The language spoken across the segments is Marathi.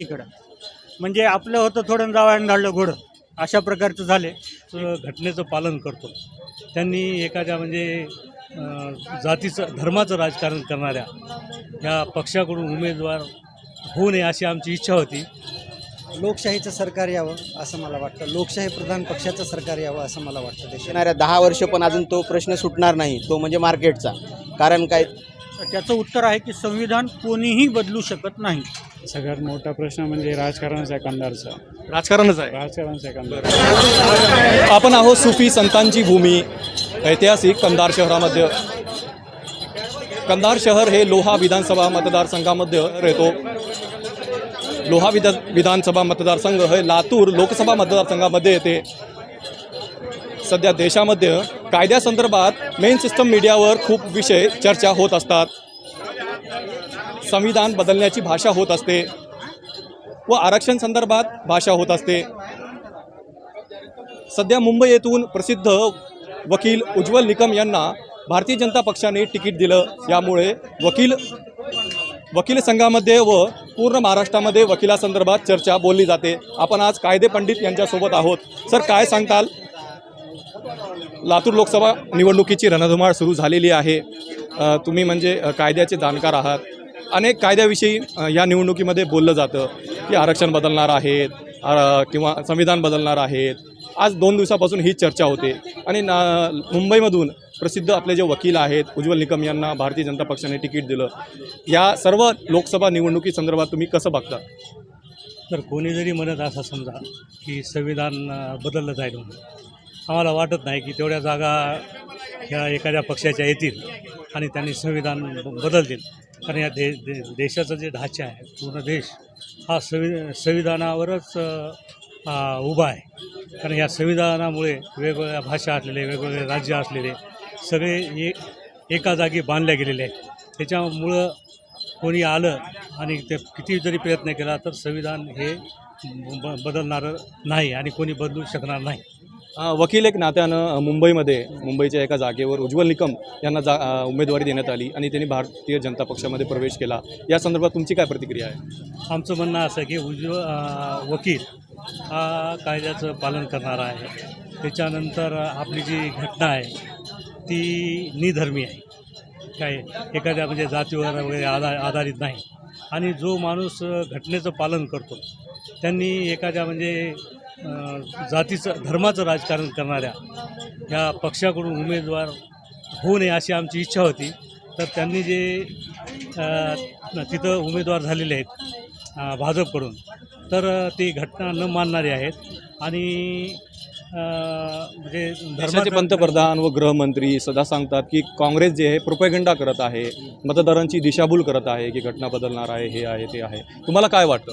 इकडं म्हणजे आपलं होतं थोडं जावं धाडलं घोडं. अशा प्रकारचं झाले. घटनेचं पालन करतो. त्यांनी एखाद्या म्हणजे जातीचं धर्माचं राजकारण करणाऱ्या या पक्षाकडून उमेदवार होऊ नये अशी आमची इच्छा होती. लोकशाहीचं सरकार यावं असं मला वाटतं. लोकशाही प्रधान पक्षाचं सरकार यावं असं मला वाटतं. येणाऱ्या दहा वर्ष पण अजून तो प्रश्न सुटणार नाही. तो म्हणजे मार्केटचा. कारण काय? त्याचं उत्तर आहे की संविधान कोणीही बदलू शकत नाही. सगळ्यात मोठा प्रश्न म्हणजे राजकारणच आहे कंधारचा राजकारणच आहे? राजकारणच कंधार आपण आहोत सुफी संतांची भूमी ऐतिहासिक कंधार शहरामध्ये. कंधार शहर हे लोहा विधानसभा मतदारसंघामध्ये येतो लोहा विधान विधानसभा मतदारसंघ हे लातूर लोकसभा मतदारसंघामध्ये येते. सध्या देशामध्ये कायद्यासंदर्भात मेन सिस्टम मीडियावर खूप विषय चर्चा होत असतात. संविधान बदलण्याची भाषा होत असते व आरक्षण संदर्भात भाषा होत असते. सध्या मुंबई येथून प्रसिद्ध वकील उज्ज्वल निकम यांना भारतीय जनता पक्षाने तिकीट दिलं. यामुळे वकील वकील संघामध्ये व पूर्ण महाराष्ट्रामध्ये वकिलासंदर्भात चर्चा बोलली जाते. आपण आज कायदे पंडित यांच्यासोबत आहोत. सर काय सांगताल? लातूर लोकसभा निवडणुकीची रणधुमाळ सुरू झालेली आहे. तुम्ही म्हणजे कायद्याचे जाणकार आहात. अनेक कायद्याविषयी या निवडणुकीमध्ये बोललं जातं की आरक्षण बदलणार आहेत किंवा संविधान बदलणार आहेत. आज दोन दिवसापासून ही चर्चा होते. आणि ना मुंबईमधून प्रसिद्ध आपले जे वकील आहेत उज्ज्वल निकम यांना भारतीय जनता पक्षाने तिकीट दिलं. या सर्व लोकसभा निवडणुकीसंदर्भात तुम्ही कसं बघता? तर कोणी जरी म्हणत असं समजा की संविधान बदललं जाईल म्हणून आम्हाला वाटत नाही की तेवढ्या जागा ह्या एखाद्या पक्षाच्या येतील आणि त्यांनी संविधान बदलतील. कारण या दे दे देशाचं जे ढाचा आहे पूर्ण देश हा संवि संविधानावरच उभा आहे. कारण या संविधानामुळे वेगवेगळ्या भाषा असलेले वेगवेगळे राज्य असलेले सगळे ए एका जागी बांधल्या गेलेले आहेत. त्याच्यामुळं कोणी आलं आणि ते किती जरी प्रयत्न केला तर संविधान हे ब बदलणारं नाही आणि कोणी बदलू शकणार नाही. वकील एक नात्यानं मुंबईमध्ये मुंबईच्या एका जागेवर उज्ज्वल निकम यांना जा उमेदवारी देण्यात आली आणि त्यांनी भारतीय जनता पक्षामध्ये प्रवेश केला. या संदर्भात तुमची काय प्रतिक्रिया आहे? आमचं म्हणणं असं की उज्ज्व वकील हा कायद्याचं पालन करणारा आहे. त्याच्यानंतर आपली जी घटना आहे ती निधर्मी आहे. काय एखाद्या म्हणजे जातीवर वगैरे आधार आधारित नाही. आणि जो माणूस घटनेचं पालन करतो त्यांनी एखाद्या म्हणजे जातीचं धर्माचं राजकारण करणाऱ्या ह्या पक्षाकडून उमेदवार होऊ नये अशी आमची इच्छा होती. तर त्यांनी जे तिथं उमेदवार झालेले आहेत भाजपकडून तर ती घटना न मानणारी आहेत. आणि म्हणजे धर्माचे पंतप्रधान व गृहमंत्री सदा सांगतात की काँग्रेस जे आहे प्रोपेगंडा करत आहे मतदारांची दिशाभूल करत आहे की घटना बदलणार आहे हे आहे ते आहे. तुम्हाला काय वाटतं?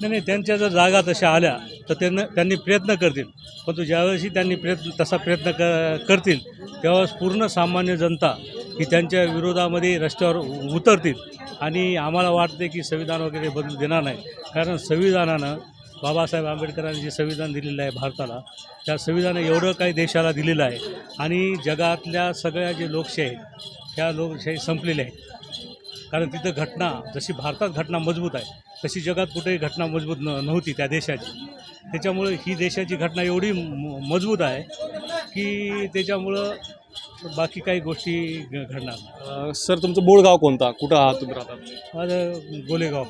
नाही नाही त्यांच्या जर जागा तशा आल्या तर त्यांना त्यांनी प्रयत्न करतील. परंतु ज्यावेळेसही त्यांनी प्रयत्न तसा प्रयत्न क करतील त्यावेळेस पूर्ण सामान्य जनता ही त्यांच्या विरोधामध्ये रस्त्यावर उतरतील. आणि आम्हाला वाटते की संविधान वगैरे बदलू देणार नाही. कारण संविधानानं बाबासाहेब आंबेडकरांनी जे संविधान दिलेलं आहे भारताला त्या संविधानं एवढं काही देशाला दिलेलं आहे. आणि जगातल्या सगळ्या जे लोकशाही त्या लोकशाही संपलेल्या आहेत. कारण तिथं घटना जशी भारतात घटना मजबूत आहे तशी जगात कुठेही घटना मजबूत न नव्हती त्या देशाची. त्याच्यामुळं ही देशाची घटना एवढी म- मजबूत आहे की त्याच्यामुळं बाकी काही गोष्टी घ- घडणार नाही. अ, सर तुमचं मूळ गाव कोणता? कुठं आहात तुम्ही राहतात माझं गोलेगाव.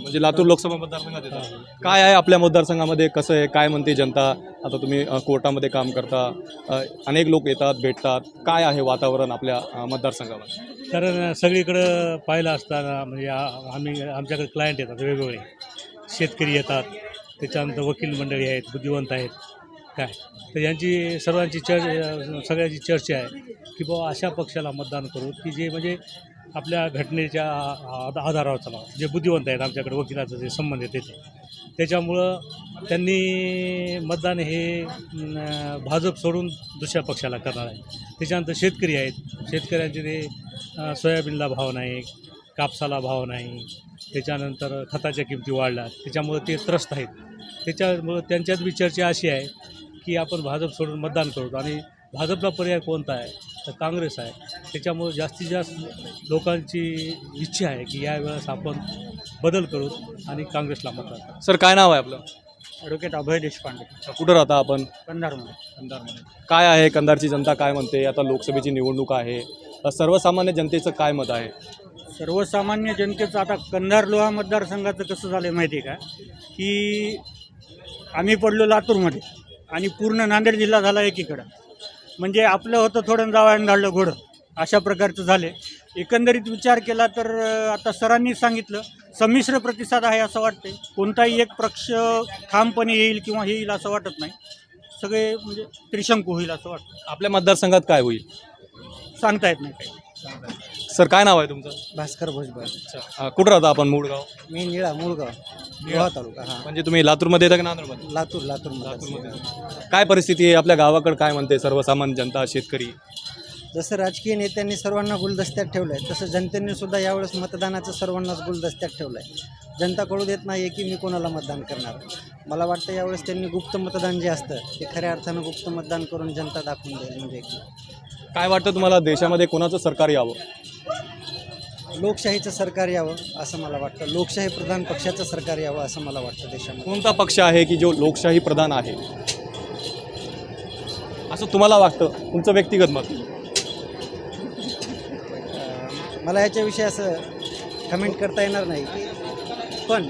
म्हणजे लातूर लोकसभा मतदारसंघात येतात काय आहे आपल्या मतदारसंघामध्ये? कसं आहे? काय म्हणते जनता? आता तुम्ही अ, कोर्टामध्ये काम करता. अ, अनेक लोक येतात भेटतात. काय आहे वातावरण आपल्या अ, मतदारसंघामध्ये? कारण सगळीकडं पाहिलं असताना म्हणजे आ- आम्ही आमच्याकडे क्लायंट येतात वेगवेगळे. शेतकरी येतात. त्याच्यानंतर वकील मंडळी आहेत बुद्धिवंत आहेत. काय? तर यांची सर्वांची चर्च सगळ्यांची चर्चा आहे की बाबा अशा पक्षाला मतदान करू की जे म्हणजे आपल्या घटनेच्या आधारावर चला जे बुद्धिवंत आहेत आमच्याकडे वकिलाचं जे संबंध आहे त्याचे. त्याच्यामुळं त्यांनी मतदान हे भाजप सोडून दुसऱ्या पक्षाला करणार आहे. त्याच्यानंतर शेतकरी आहेत. शेतकऱ्यांचे ते सोयाबीनला भाव नाही कापसाला भाव नाही. त्याच्यानंतर खताच्या किमती वाढल्या. त्याच्यामुळं ते त्रस्त आहेत. त्याच्यामुळं त्यांच्यात बी चर्चा अशी आहे की आपण भाजप सोडून मतदान करू. आणि भाजपला पर्याय कोणता आहे? तर काँग्रेस आहे. त्याच्यामुळे जास्तीत जास्त लोकांची इच्छा आहे की यावेळेस आपण बदल करू आणि काँग्रेसला मतदान सर काय नाव आहे आपलं? ॲडव्होकेट अभय देशपांडे. कुठं राहता आपण? कंधारमध्ये. कंधारमध्ये. काय आहे कंधारची जनता? काय म्हणते? आता लोकसभेची निवडणूक आहे. सर्वसामान्य जनतेचं काय मत आहे? सर्वसामान्य जनतेचं आता कंधार लोहा मतदारसंघाचं कसं झालं आहे माहिती आहे का? की आम्ही पडलो लातूरमध्ये. आणि पूर्ण नांदेड जिल्हा झाला एकीकडं. म्हणजे आपलं होतं थोडं जावं धाडलं घोडं. अशा प्रकारचं झाले. एकंदरीत विचार केला तर आता सरांनी सांगितलं संमिश्र प्रतिसाद आहे असं वाटते कोणताही एक पक्ष ठामपणे येईल किंवा हे येईल असं वाटत नाही. सगळे म्हणजे त्रिशंकू होईल असं वाटतं. आपल्या मतदारसंघात काय होईल? सांगता येत नाही काही. सर काय नाव आहे तुमचं? भास्कर भुजबळ. कुठं राहता आपण? मूळगाव? मी निळा मुळगाव. लोहा तालुका हा. म्हणजे तुम्ही लातूरमध्ये येता की नांदेडमध्ये? लातूर लातूर लातूरमध्ये. काय परिस्थिती आहे? आपल्या गावाकडे काय म्हणते सर्वसामान्य जनता शेतकरी? जसं राजकीय नेत्यांनी सर्वांना गुलदस्त्यात ठेवलं आहे तसं जनतेने सुद्धा यावेळेस मतदानाचं सर्वांनाच गुलदस्त्यात ठेवलं आहे जनता कळू देत नाही आहे की मी कोणाला मतदान करणार. मला वाटतं यावेळेस त्यांनी गुप्त मतदान जे असतं ते खऱ्या अर्थानं गुप्त मतदान करून जनता दाखवून देईल म्हणजे काय वाटतं तुम्हाला? देशामध्ये कोणाचं सरकार यावं? लोकशाहीचं सरकार यावं असं मला वाटतं. लोकशाही प्रधान पक्षाचं सरकार यावं असं मला वाटतं देशामध्ये. कोणता पक्ष आहे की जो लोकशाही प्रधान आहे? असं तुम्हाला वाटतं? तुमचं व्यक्तिगत मत. अं, मला याच्याविषयी असं कमेंट करता येणार नाही पण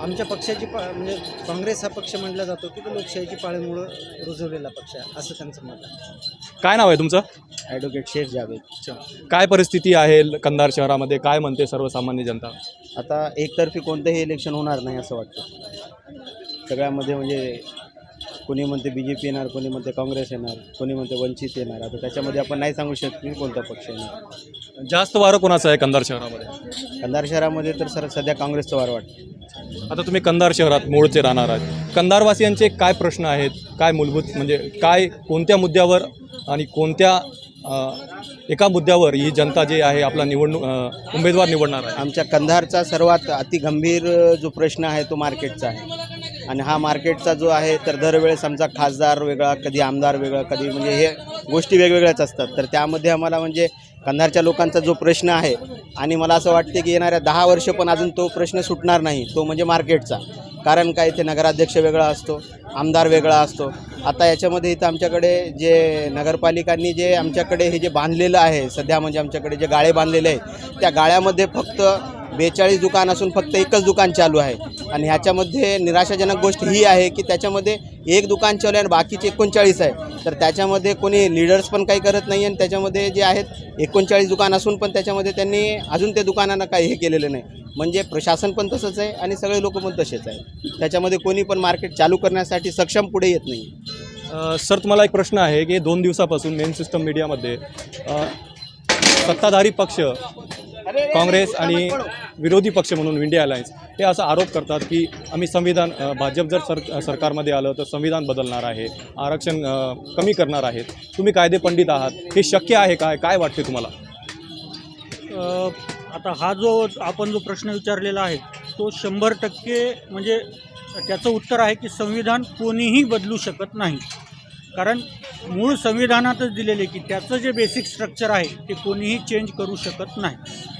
आमच्या पक्षाची पा म्हणजे काँग्रेस हा पक्ष म्हटला जातो की तो लोकशाहीची पाळीमुळं रुजवलेला पक्ष आहे असं त्यांचं मत आहे. काय नाव आहे तुमचं? ॲडव्होकेट शेठ जावेद काय परिस्थिती आहे कंधार शहरामध्ये? काय म्हणते सर्वसामान्य जनता? आता एकतर्फी कोणतंही इलेक्शन होणार नाही असं वाटतं. सगळ्यामध्ये म्हणजे कोणी म्हणते बी जे पी येणार कोणी म्हणते काँग्रेस येणार कोणी म्हणते वंचित येणार. आता त्याच्यामध्ये आपण नाही सांगू शकत की कोणता पक्ष येणार. जास्त वारं कोणाचं आहे कंधार शहरामध्ये? कंधार शहरामध्ये तर सर सध्या काँग्रेसचं वार वाटतं. आता तुम्ही कंधार शहरात मूळचे राहणार आहात. कंधारवासियांचे काय प्रश्न आहेत? काय मूलभूत म्हणजे काय कोणत्या मुद्द्यावर आणि कोणत्या एका मुद्द्यावर ही जनता जी आहे आपला निवडणूक उमेदवार निवडणार आहे. आमच्या कंधारचा सर्वात अतिगंभीर जो प्रश्न आहे तो मार्केटचा आहे. आणि हा मार्केटचा जो आहे तर दरवेळेस आमचा खासदार वेगळा कधी आमदार वेगळा कधी म्हणजे हे गोष्टी वेगवेगळ्याच असतात. तर त्यामध्ये आम्हाला म्हणजे कंधारच्या लोकांचा जो प्रश्न आहे आणि मला असं वाटते की येणाऱ्या दहा वर्ष पण अजून तो प्रश्न सुटणार नाही तो म्हणजे मार्केटचा. कारण काय इथे नगराध्यक्ष वेगळा असतो आमदार वेगळा असतो. आता याच्यामध्ये इथं आमच्याकडे जे नगरपालिकांनी जे आमच्याकडे हे जे बांधलेलं आहे सध्या म्हणजे आमच्याकडे जे गाळे बांधलेले आहे त्या गाळ्यामध्ये फक्त बेचाळीस दुकान असून फक्त एकच दुकान चालू आहे. आणि ह्याच्यामध्ये निराशाजनक गोष्ट ही आहे की त्याच्यामध्ये एक दुकान चालू आहे आणि बाकीचे एकोणचाळीस आहे. तर त्याच्यामध्ये कोणी लिडर्स पण काही करत नाही आणि त्याच्यामध्ये जे आहेत एकोणचाळीस दुकान असून पण त्याच्यामध्ये त्यांनी अजून त्या दुकानांना काही हे केलेलं नाही. म्हणजे प्रशासन पण तसंच आहे आणि सगळे लोक पण तसेच आहे. त्याच्यामध्ये कोणी पण मार्केट चालू करण्यासाठी सक्षम पुढे येत नाही. सर तुम्हाला एक प्रश्न आहे की दोन दिवसापासून मेन सिस्टम मीडियामध्ये सत्ताधारी पक्ष काँग्रेस आणि विरोधी पक्ष म्हणून इंडिया अलायन्स हे असा आरोप करतात की आम्ही संविधान भाजप जर सर सरकारमध्ये आलं तर संविधान बदलणार आहे आरक्षण कमी करणार आहेत. तुम्ही कायदे पंडित आहात. हे शक्य आहे काय? काय वाटते तुम्हाला? आता हा जो आपण जो प्रश्न विचारलेला आहे तो शंभर टक्के म्हणजे त्याचं उत्तर आहे की संविधान कोणीही बदलू शकत नाही. कारण मूळ संविधानातच दिलेले की त्याचं जे बेसिक स्ट्रक्चर आहे ते कोणीही चेंज करू शकत नाही.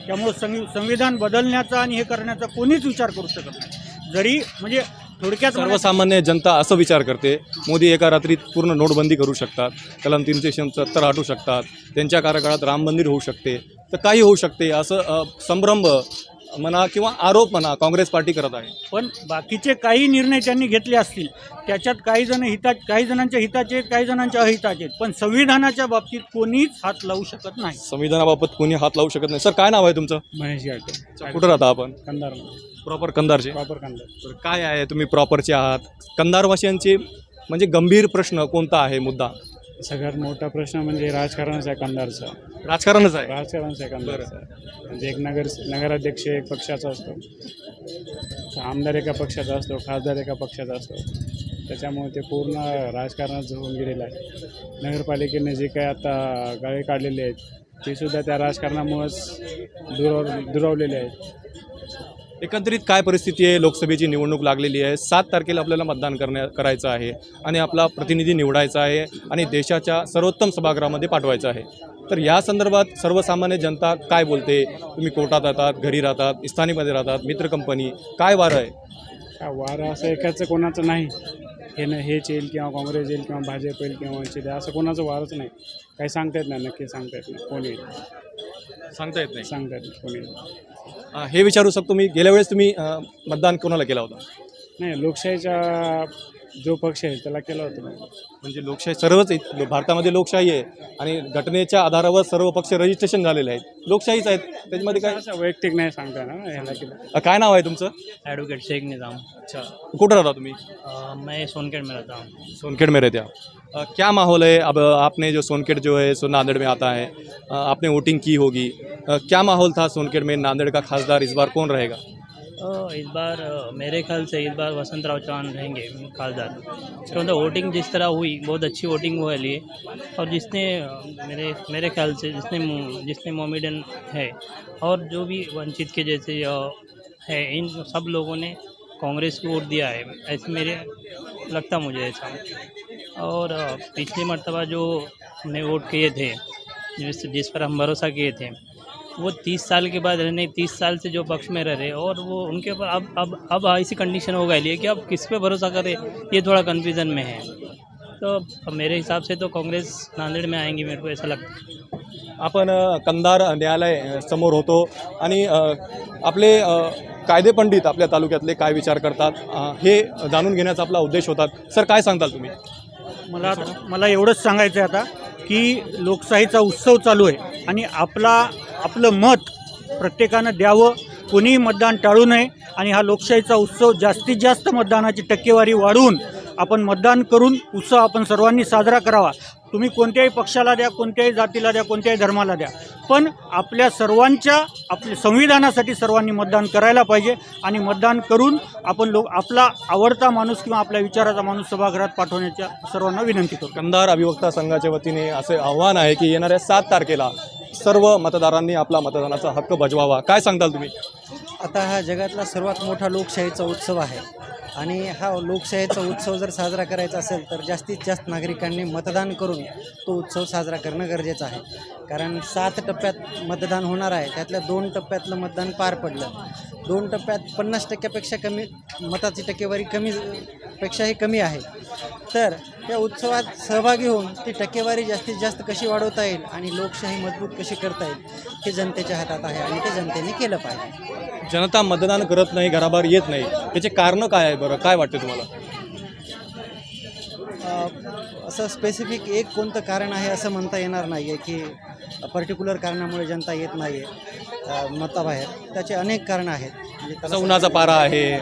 त्यामुळं संवि संविधान बदलण्याचा आणि हे करण्याचा कोणीच विचार करू शकत नाही. जरी म्हणजे थोडक्यात सर्वसामान्य जनता असं विचार करते मोदी एका रात्रीत पूर्ण नोटबंदी करू शकतात कलम तीनशे सत्तर हटू शकतात त्यांच्या कार्यकाळात राम मंदिर होऊ शकते तर काही होऊ शकते असं संभ्रम म्हणा किंवा आरोप म्हणा काँग्रेस पार्टी करत आहे. पण बाकीचे काही निर्णय त्यांनी घेतले असतील त्याच्यात काही जण हिता काही जणांच्या हिताचे आहेत काही जणांच्या अहिताचे आहेत पण संविधानाच्या बाबतीत कोणीच हात लावू शकत नाही. संविधानाबाबत कोणी हात लावू शकत नाही. सर काय नाव आहे तुमचं? महेश गाटे कुठं राहता आपण? कंधारमध्ये प्रॉपर कंधारचे? प्रॉपर कंधार. तर काय आहे तुम्ही प्रॉपरचे आहात? कंधारवासियांचे म्हणजे गंभीर प्रश्न कोणता आहे मुद्दा? सगळ्यात मोठा प्रश्न म्हणजे राजकारणच आहे कंधारचा राजकारणच आहे. राजकारणच आहे कंधारचा म्हणजे एक नगर नगराध्यक्ष एक पक्षाचा असतो. आमदार एका पक्षाचा असतो खासदार एका पक्षाचा असतो. त्याच्यामुळे ते पूर्ण राजकारणात होऊन गेलेलं आहे. नगरपालिकेने जे काही आता गाळे काढलेले आहेत ते सुद्धा त्या राजकारणामुळंच दुराव दुरावलेले आहेत. एकंदरीत काय परिस्थिती आहे? लोकसभेची निवडणूक लागलेली आहे. सात तारखेला आपल्याला मतदान करण्या करायचं आहे आणि आपला प्रतिनिधी निवडायचा आहे आणि देशाच्या सर्वोत्तम सभागृहामध्ये पाठवायचं आहे. तर या संदर्भात सर्वसामान्य जनता काय बोलते? तुम्ही कोर्टात राहतात घरी राहतात स्थानिकमध्ये राहतात मित्र कंपनी काय वारं आहे? काय वारं असं एकाचं कोणाचं नाही. हे न हेच येईल किंवा काँग्रेस येईल किंवा भाजप येईल किंवा वंचित असं कोणाचं वारच नाही. काही सांगता येत नाही नक्की सांगता येत नाही. कोण येईल? सांगता येत नाही. सांगता येत नाही. कोण येईल अं, हे विचारू शकतो मी गेल्या वेळेस तुम्ही अं, मतदान कोणाला केला होता? नाही लोकशाहीचा जो पक्ष आहे त्याला केलं होतं मी. म्हणजे लोकशाही सर्वच इत- भारतामध्ये लोकशाही आहे आणि घटनेच्या आधारावर सर्व पक्ष रजिस्ट्रेशन झालेले आहेत. लोकशाहीच आहेत. त्याच्यामध्ये काय? असं वैयक्तिक नाही सांगता येणार ना ह्याला केलं. अं, काय नाव आहे तुमचं? एडवोकेट शेख निज़ाम. अच्छा. कुठं राहता तुम्ही? अ, मैं सोनखेड़ में रहता हूँ. सोनखेड़ में रहते आप अ, क्या माहौल है? अब आपने जो सोनकेट जो है सो नांदेड़ में आता है अ, आपने वोटिंग की होगी। क्या माहौल था सोनकेट में नांदेड़ का खासदार? इस बार कौन रहेगा? इस बार मेरे ख्याल से इस बार वसंत राव चौहान रहेंगे खासदार। तो मतलब वोटिंग जिस तरह हुई बहुत अच्छी वोटिंग हुआ लिए। और जिसने मेरे मेरे ख्याल से जिसने जिसने मोमिडन है और जो भी वंचित के जैसे है इन सब लोगों ने कांग्रेस को वोट दिया है ऐसे मेरे लगता मुझे ऐसा। और पिछली मरतबा जो हमने वोट किए थे जिस जिस पर हम भरोसा किए थे वो तीस साल के बाद रहने तीस साल से जो पक्ष में रह रहे और वो उनके ऊपर अब अब अब ऐसी कंडीशन हो गई है कि अब किस पे भरोसा करें ये थोड़ा कन्फ्यूज़न में है। तो मेरे हिसाब से तो कांग्रेस नांदेड़ में आएँगी मेरे को ऐसा लगता है। आपण अ, कंधार न्यायालय समोर होतो आणि आपले कायदेपंडित कायदे पंडित आपल्या तालुक्यातले काय विचार करतात हे जाणून घेण्याचा आपला उद्देश होता सर काय सांगताल तुम्ही? मला मला एवढंच सांगायचं आहे आता की लोकशाहीचा उत्सव चालू आहे आणि आपला आपलं मत प्रत्येकानं द्यावं कोणीही मतदान टाळू नये आणि हा लोकशाहीचा उत्सव जास्तीत जास्त मतदानाची टक्केवारी वाढवून आपण मतदान करून उत्सव आपण सर्वांनी साजरा करावा तुम्ही कोणत्याही पक्षाला द्या कोणत्याही जातीला द्या कोणत्याही धर्माला द्या. पण आपल्या सर्वांच्या आपल्या संविधानासाठी सर्वांनी मतदान करायला पाहिजे आणि मतदान करून आपण लोक आपला आवडता माणूस किंवा आपल्या विचाराचा माणूस सभागृहात पाठवण्याच्या सर्वांना विनंती करतो. कंधार अभिवक्ता संघाच्या वतीने असे आव्हान आहे की येणाऱ्या सात तारखेला सर्व मतदारांनी आपला मतदानाचा हक्क बजवावा. काय सांगताल तुम्ही? आता हा जगातला सर्वात मोठा लोकशाहीचा उत्सव आहे. आणि हा लोकशाहीचा उत्सव जर साजरा करायचा असेल तर जास्तीत जास्त नागरिकांनी मतदान करून तो उत्सव साजरा करणं गरजेचं आहे. कारण सात टप्प्यात मतदान होणार आहे त्यातल्या दोन टप्प्यातलं मतदान पार पडलं. दोन टप्प्यात पन्नास टक्क्यापेक्षा कमी मताची टक्केवारी कमी पेक्षाही कमी आहे. तर या उत्सवात सहभागी होऊन ती टक्केवारी जास्तीत जास्त कशी वाढवता येईल आणि लोकशाही मजबूत कशी करता येईल हे जनतेच्या हातात आहे आणि ते जनतेने केलं पाहिजे. जनता मतदान करत नाही घराबाहेर येत नाही. त्याचे कारण काय आहे बरं? काय वाटतं तुम्हाला? अ, असं स्पेसिफिक एक कोणतं कारण आहे असं म्हणता येणार नाही आहे की पर्टिक्युलर कारणामुळे जनता येत नाही आहे मताबाहेर. त्याचे अनेक कारणं आहेत. म्हणजे त्याला उन्हाचा पारा आहे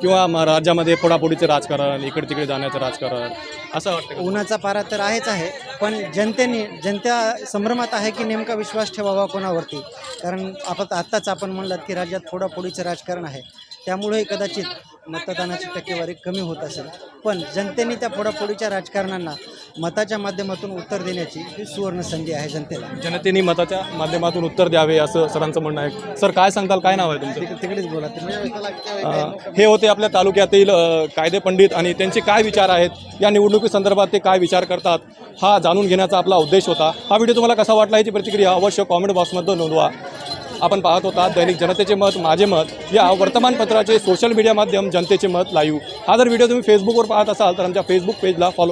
किंवा म- राज्यामध्ये फोडाफोडीचे राजकारण इकडे तिकडे जाण्याचं राजकारण असं वाटतं का? उन्हाचा पारा तर आहेच आहे पण जनतेने जनता संभ्रमात आहे की नेमका विश्वास ठेवावा कोणावरती? कारण आपण आत्ताच आपण म्हणलात की राज्यात फोडाफोडीचं राजकारण आहे. त्यामुळे कदाचित मतदानाची टक्केवारी कमी होत असेल. पण जनतेने त्या फोडाफोडीच्या राजकारणांना मताच्या माध्यमातून उत्तर देण्याची ही सुवर्ण संधी आहे जनतेला. जनतेने मताच्या माध्यमातून उत्तर द्यावे असं सरांचं म्हणणं आहे. सर काय सांगताल? काय नाव आहे तुमचं? तिक- तिकडेच बोला. अ, हे होते आपल्या तालुक्यातील अ, कायदे पंडित आणि त्यांचे काय विचार आहेत? या निवडणुकीसंदर्भात ते काय विचार करतात? हा जाणून घेण्याचा आपला उद्देश होता. हा व्हिडिओ तुम्हाला कसा वाटला याची प्रतिक्रिया अवश्य कॉमेंट बॉक्समध्ये नोंदवा. आपण पाहत होता दैनिक जनतेचे मत माझे मत या वर्तमानपत्राचे सोशल मीडिया माध्यम जनतेचे मत लाईव्ह हा जर व्हिडिओ तुम्ही फेसबुकवर पाहत असाल तर आमच्या फेसबुक पेजला फॉलो